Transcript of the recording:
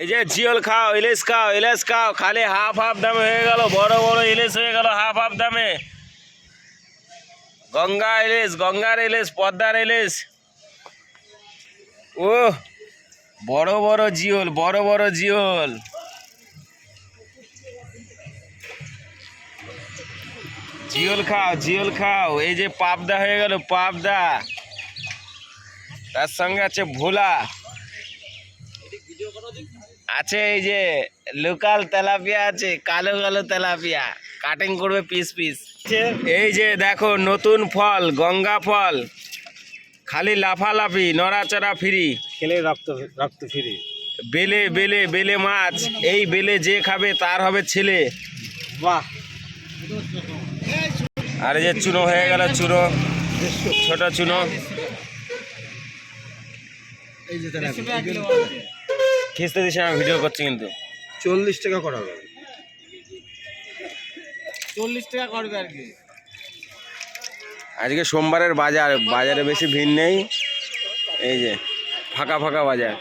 এই যে জিওল খাও, ইলিশ খাও ইলিশ খাও, খালি হাফ হাফ দামে হয়ে গেল, বড় বড় ইলিশ হয়ে গেল, হাফ হাফ দামে। গঙ্গা ইলিশ, গঙ্গার ইলিশ, পদ্মার ইলিশ। ও, বড় বড় জিওল, বড় বড় জিওল। জিওল খাও জিওল খাও, এই যে পাবদা হয়ে গেল, পাবদা। তার সঙ্গে আছে ভোলা। আছে এই যে লোকাল তেলাপিয়া আছে কালো কালো তেলাপিয়া। কাটিং করবে পিস পিস এই যে দেখো নতুন ফল গঙ্গা ফল। খালি লাফালাফি নড়াচড়া ফ্রি খেলে রক্ত রক্ত ফিরে। বেলে বেলে বেলে মাছ। এই বেলে যে খাবে তার হবে ছেলে। বাহ। আর এই যে চুনো হয়ে গেল চুনো। ছোট চুনো। এই যে খিস্তে দিছে আমি ভিডিও করছি কিন্তু। চল্লিশ টাকা করা হবে চল্লিশ টাকা করবে আর কি। আজকে সোমবারের বাজার বাজারে বেশি ভিড় নেই। এই যে ফাঁকা ফাঁকা বাজার।